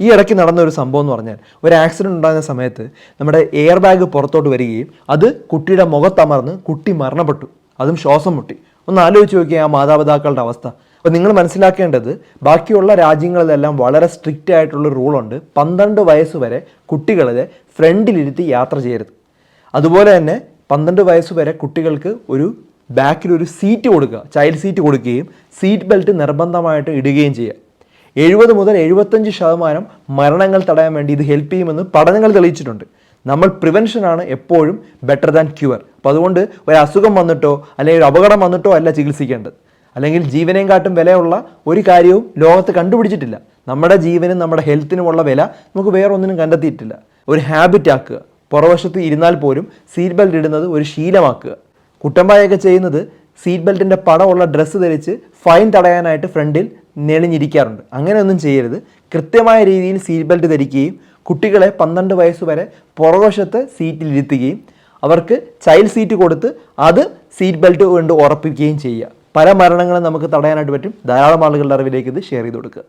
ഈ ഇടയ്ക്ക് നടന്ന ഒരു സംഭവം എന്ന് പറഞ്ഞാൽ ഒരു ആക്സിഡന്റ് ഉണ്ടാകുന്ന സമയത്ത് നമ്മുടെ എയർ ബാഗ് പുറത്തോട്ട് വരികയും അത് കുട്ടിയുടെ മുഖത്തമർന്ന് കുട്ടി മരണപ്പെട്ടു. അതും ശ്വാസം മുട്ടി. ഒന്ന് ആലോചിച്ച് നോക്കിയാൽ ആ മാതാപിതാക്കളുടെ അവസ്ഥ. അപ്പോൾ നിങ്ങൾ മനസ്സിലാക്കേണ്ടത് ബാക്കിയുള്ള രാജ്യങ്ങളിലെല്ലാം വളരെ സ്ട്രിക്റ്റ് ആയിട്ടുള്ള റൂളുണ്ട് പന്ത്രണ്ട് വയസ്സ് വരെ കുട്ടികളെ ഫ്രണ്ടിലിരുത്തി യാത്ര ചെയ്യരുത്. അതുപോലെ തന്നെ പന്ത്രണ്ട് വയസ്സ് വരെ കുട്ടികൾക്ക് ഒരു ബാക്കിൽ ഒരു സീറ്റ് കൊടുക്കുക. ചൈൽഡ് സീറ്റ് കൊടുക്കുകയും സീറ്റ് ബെൽറ്റ് നിർബന്ധമായിട്ട് ഇടുകയും ചെയ്യുക. എഴുപത് മുതൽ എഴുപത്തഞ്ച് ശതമാനം മരണങ്ങൾ തടയാൻ വേണ്ടി ഇത് ഹെൽപ്പ് ചെയ്യുമെന്ന് പഠനങ്ങൾ തെളിയിച്ചിട്ടുണ്ട്. നമ്മൾ പ്രിവെൻഷനാണ് എപ്പോഴും ബെറ്റർ ദാൻ ക്യൂർ അപ്പോൾ അതുകൊണ്ട് ഒരു അസുഖം വന്നിട്ടോ അല്ലെങ്കിൽ ഒരു അപകടം വന്നിട്ടോ അല്ല ചികിത്സിക്കേണ്ടത്. അല്ലെങ്കിൽ ജീവനെയും കാട്ടും വിലയുള്ള ഒരു കാര്യവും ലോകത്ത് കണ്ടുപിടിച്ചിട്ടില്ല. നമ്മുടെ ജീവനും നമ്മുടെ ഹെൽത്തിനുമുള്ള വില നമുക്ക് വേറെ ഒന്നിനും കണ്ടെത്തിയിട്ടില്ല. ഒരു ഹാബിറ്റ് ആക്കുക. പുറവശത്ത് ഇരുന്നാൽ പോലും സീറ്റ് ബെൽറ്റ് ഇടുന്നത് ഒരു ശീലമാക്കുക. കുട്ടമ്പായൊക്കെ ചെയ്യുന്നത് സീറ്റ് ബെൽറ്റിന്റെ പടമുള്ള ഡ്രസ്സ് ധരിച്ച് ഫൈൻ തടയാനായിട്ട് ഫ്രണ്ടിൽ നെളിഞ്ഞിരിക്കാറുണ്ട്. അങ്ങനെയൊന്നും ചെയ്യരുത്. കൃത്യമായ രീതിയിൽ സീറ്റ് ബെൽറ്റ് ധരിക്കുകയും കുട്ടികളെ പന്ത്രണ്ട് വയസ്സ് വരെ പുറകുവശത്ത് സീറ്റിൽ ഇരുത്തുകയും അവർക്ക് ചൈൽഡ് സീറ്റ് കൊടുത്ത് അത് സീറ്റ് ബെൽറ്റ് കൊണ്ട് ഉറപ്പിക്കുകയും ചെയ്യുക. പല മരണങ്ങളും നമുക്ക് തടയാനായിട്ട് പറ്റും. ധാരാളം ആളുകളുടെ അറിവിലേക്ക് ഇത് ഷെയർ ചെയ്ത് കൊടുക്കുക.